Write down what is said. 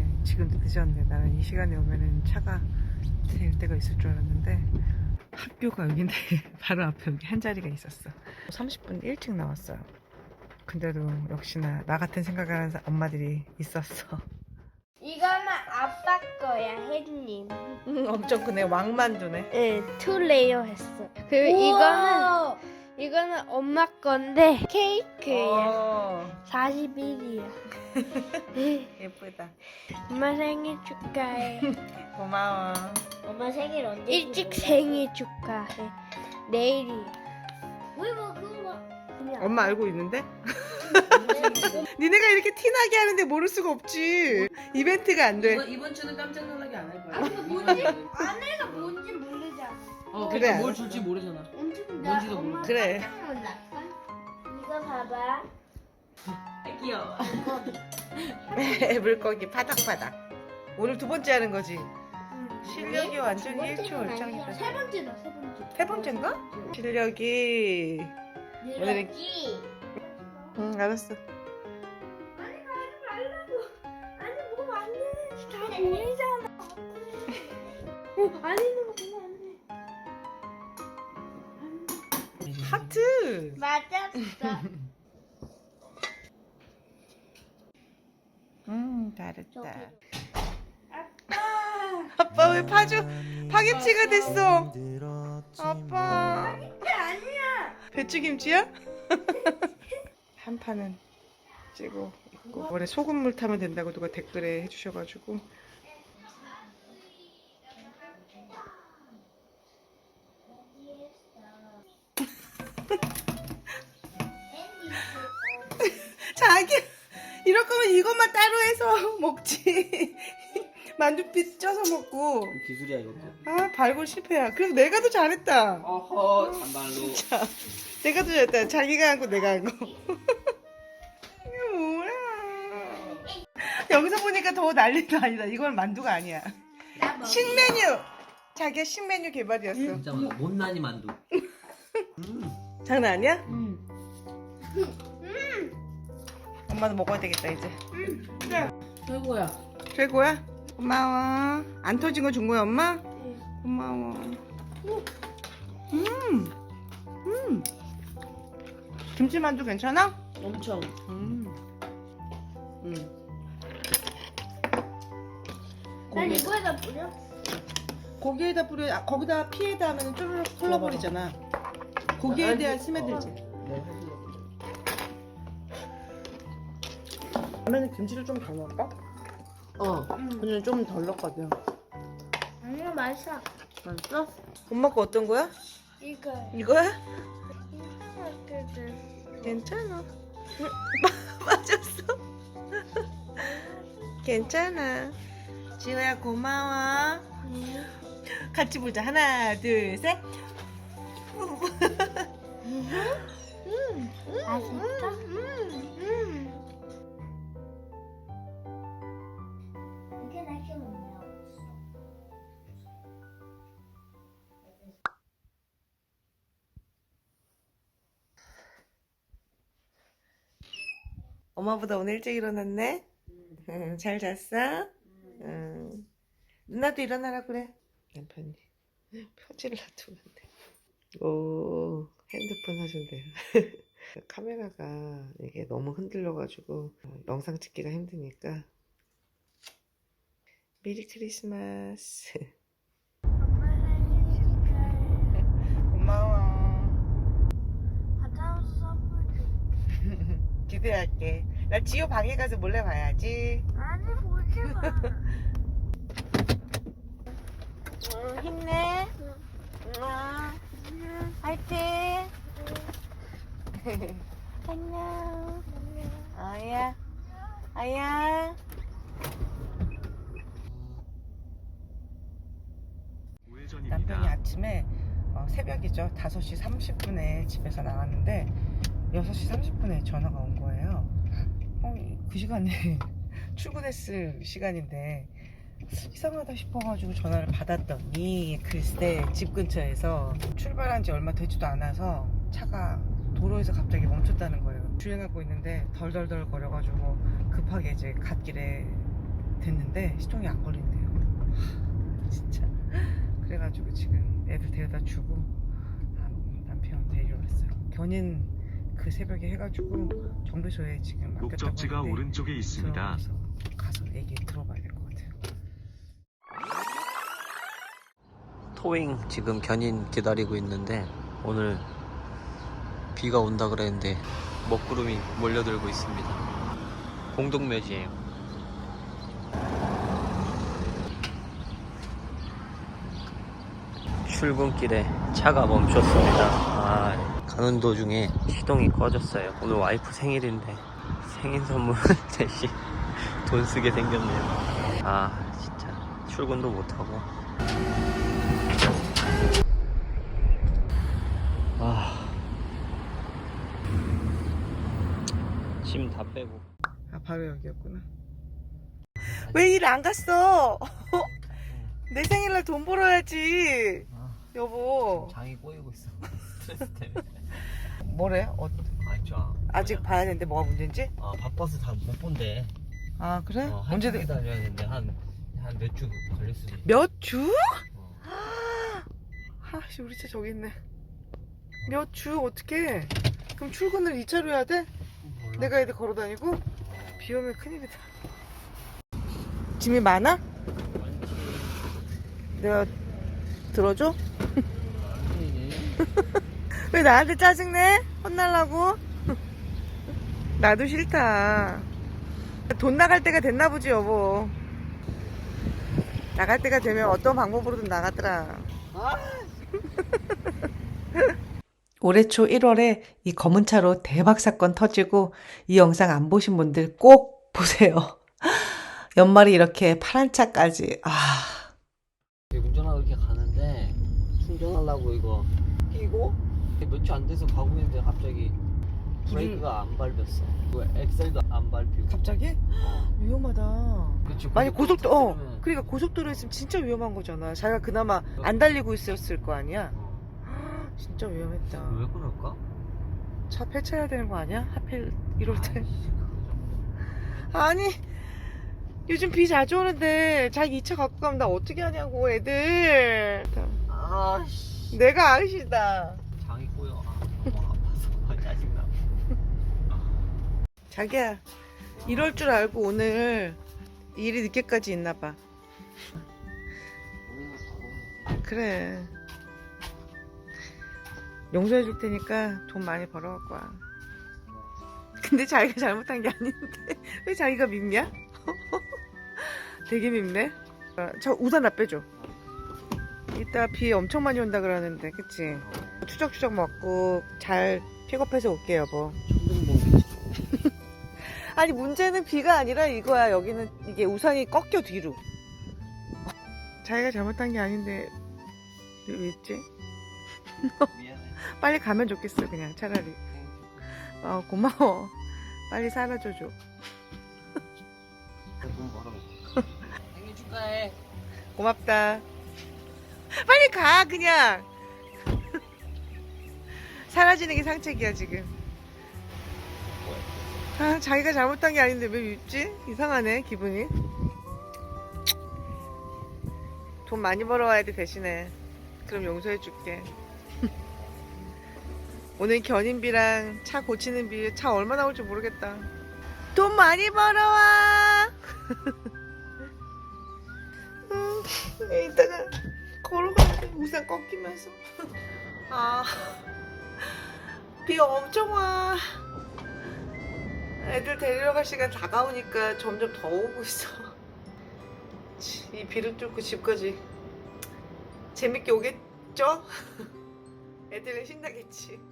찼네. 지금도 늦었네. 나는 이 시간에 오면은 차가 될 때가 있을 줄 알았는데 학교가 여긴데 바로 앞에 여기 한 자리가 있었어. 30분 일찍 나왔어요. 근데도 역시나 나 같은 생각을 하는 사- 엄마들이 있었어. 이거는 아빠 거야, 햇님. 음, 엄청 크네. 왕만두네. 네, 투 레이어 했어. 그리고 이거는 이거는 엄마 건데 케이크야. 어, 41이야. 예쁘다. 엄마 생일 축하해. 고마워. 엄마 생일 언제? 일찍 생일 축하해. 내일이야. 왜뭐 그거 엄마 알고 있는데? 니네가 이렇게 티나게 하는데 모를 수가 없지. 이벤트가 안 돼. 이번, 이번 주는 깜짝 놀라게 안 할 거야. 아, 근데 뭔지 안에가 뭔지 모르잖아. 어, 그래. 그래. 뭘 줄지 모르잖아. 엄청 뭔지도 엄마 모르- 그래. 깜짝 놀랄까? 이거 봐봐. 아, 귀여워. 물고기 파닥파닥. 오늘 두 번째 하는 거지. 실력이 완전 두 번째는 일초월장이다. 세 번째다, 세 번째. 세 번째인가? 실력이. 오늘은- 늘었지. 응, 알았어. 아니 가지 말라고. 아니 뭐안 돼. 다 보이잖아. 어, 안 맞았어. 음, 잘했다. 아빠. 아빠 왜 파주 파김치가 됐어? 아빠. 아니야. 배추김치야? 한 판은 찌고 있고 원래 소금물 타면 된다고 누가 댓글에 해주셔가지고 자기 이럴 거면 이것만 따로 해서 먹지 만두빛 쪄서 먹고 기술이야, 이것도. 아 발골 실패야 그래도 내가 더 잘했다 어허, 잔발로. 자, 내가 더 잘했다. 자기가 한 거 내가 한 거. 이게 뭐야? 여기서 보니까 더 난리도 아니다. 이건 만두가 아니야. 신메뉴. 자기가 신메뉴 개발이었어. 진짜. 못난이 만두. 장난 아니야? 음. 엄마도 먹어야 되겠다 이제. 최고야. 최고야? 고마워. 안 터진 거 준 거야 엄마? 고마워. 음, 음. 김치 만두 괜찮아? 엄청. 음. 음. 난 이거에다 뿌려. 고기에다 뿌려 아, 거기다 피에다 하면 쭈르륵 흘러버리잖아 고기에 대한 스며들지 네, 라면에 김치를 좀 더 넣을까? 어. 근데 좀 덜 넣었거든. 아니야 맛있어. 맛있어? 엄마 거 어떤 거야? 이거. 이거야? 괜찮아. 맞았어. 괜찮아. 지호야 고마워. 같이 보자. 하나 둘셋. 맛있어? 이 엄마보다 오늘 일찍 일어났네? 응, 잘 잤어? 응. 누나도 일어나라 그래. 남편이 편지를 간대. 오, 핸드폰 사준대요. 카메라가 이게 너무 흔들려가지고 어, 영상 찍기가 힘드니까. 메리 크리스마스. 엄마 생일 축하해. 고마워. 가져온 선물 줄 기대할게. 나 지호 방에 가서 몰래 봐야지. 아니 보지 마. 응, 힘내. 응. 화이팅. 안녕. 아야. 아야. 남편이 아침에 어, 새벽이죠. 5시 30분에 집에서 나왔는데 6시 30분에 전화가 온 거예요. 어, 이- 그 시간에 출근했을 시간인데 이상하다 싶어가지고 전화를 받았더니 글쎄 집 근처에서 출발한 지 얼마 되지도 않아서 차가 도로에서 갑자기 멈췄다는 거예요. 주행하고 있는데 덜덜덜 거려가지고 급하게 이제 갓길에 됐는데 시동이 안 걸린대요. 진짜. 그래가지고 지금 애들 데려다 주고 남- 남편 데리러 왔어요. 견인 그 새벽에 해가지고 정비소에 지금 목적지가 하는데 오른쪽에 있습니다. 가서 얘기 들어봐야 될 것 같아요. 토잉 지금 견인 기다리고 있는데 오늘 비가 온다 그랬는데 먹구름이 몰려들고 있습니다. 공동묘지예요. 출근길에 차가 멈췄습니다. 아, 가는 도중에 시동이 꺼졌어요. 오늘 와이프 생일인데 생일 선물 대신 돈 쓰게 생겼네요. 아, 진짜 출근도 못하고 아. 짐다 빼고. 아 바로 여기였구나. 왜 일 안 갔어? 내 생일날 돈 벌어야지. 여보. 장이 꼬이고 있어. 스트레스 때문에. 뭐래? 어, 아니, 저. 아직 봐야 되는데 뭐가 문제인지? 아, 바빠서 다 못 본대. 아 그래? 어, 한 언제 주기 다녀야 되는데 한, 한 몇 주 걸릴 수도 있어. 몇 주? 어. 아씨 우리 차 저기 있네. 몇 주 어떻게? 그럼 출근을 2차로 해야 돼? 몰라. 내가 애들 걸어 다니고? 비 오면 큰일이다. 짐이 많아? 내가 들어줘? 왜 나한테 짜증내? 혼날라고? 나도 싫다. 돈 나갈 때가 됐나 보지, 여보. 나갈 때가 되면 어떤 방법으로든 나가더라. 올해 초 1월에 이 검은 차로 대박 사건 터지고 이 영상 안 보신 분들 꼭 보세요. 연말이 이렇게 파란 차까지. 아. 운전하고 이렇게 가는데 충전하려고 이거 끼고 몇주안 돼서 가고 있는데 갑자기 브레이크가 안 밟혔어. 그 엑셀도 안 밟히고. 갑자기? 위험하다. 그치, 만약 고속도, 어, 그러니까 고속도로에 있으면 진짜 위험한 거잖아. 자기가 그나마 안 달리고 있었을 거 아니야? 어. 진짜 위험했다. 왜 그럴까? 차 폐차해야 되는 거 아니야? 하필 이럴 때. 아이씨, 그거 아니, 요즘 비 자주 오는데 자기 2차 갖고 가면 나 어떻게 하냐고, 애들. 좀- 아씨. 내가 아으시다. 장이 꼬여. 아, 너무 아파서 짜증나. 자기야, 이럴 줄 알고 오늘 일이 늦게까지 있나 봐. 그래. 용서해 줄 테니까 돈 많이 벌어갖고 와. 근데 자기가 잘못한 게 아닌데 왜 자기가 밉냐? 되게 밉네. 어, 저 우산 나 빼줘. 이따 비 엄청 많이 온다 그러는데, 그치? 추적추적 먹고 잘 픽업해서 올게 여보. 아니 문제는 비가 아니라 이거야. 여기는 이게 우산이 꺾여 뒤로. 자기가 잘못한 게 아닌데 왜 있지? 미안해. 빨리 가면 좋겠어 그냥 차라리. 어 고마워. 빨리 사라져 줘. 돈 벌어. 생일 축하해. 고맙다. 빨리 가 그냥. 사라지는 게 상책이야 지금. 아 자기가 잘못한 게 아닌데 왜 밉지? 이상하네 기분이. 돈 많이 벌어와야 돼 대신에. 그럼 용서해줄게. 오늘 견인비랑 차 고치는 비, 차 얼마 나올지 모르겠다. 돈 많이 벌어와! 음, 이따가 걸어가야 돼. 우산 꺾이면서. 아, 비 엄청 와. 애들 데리러 갈 시간 다가오니까 점점 더 오고 있어. 치, 이 비를 뚫고 집까지 재밌게 오겠죠? 애들은 신나겠지.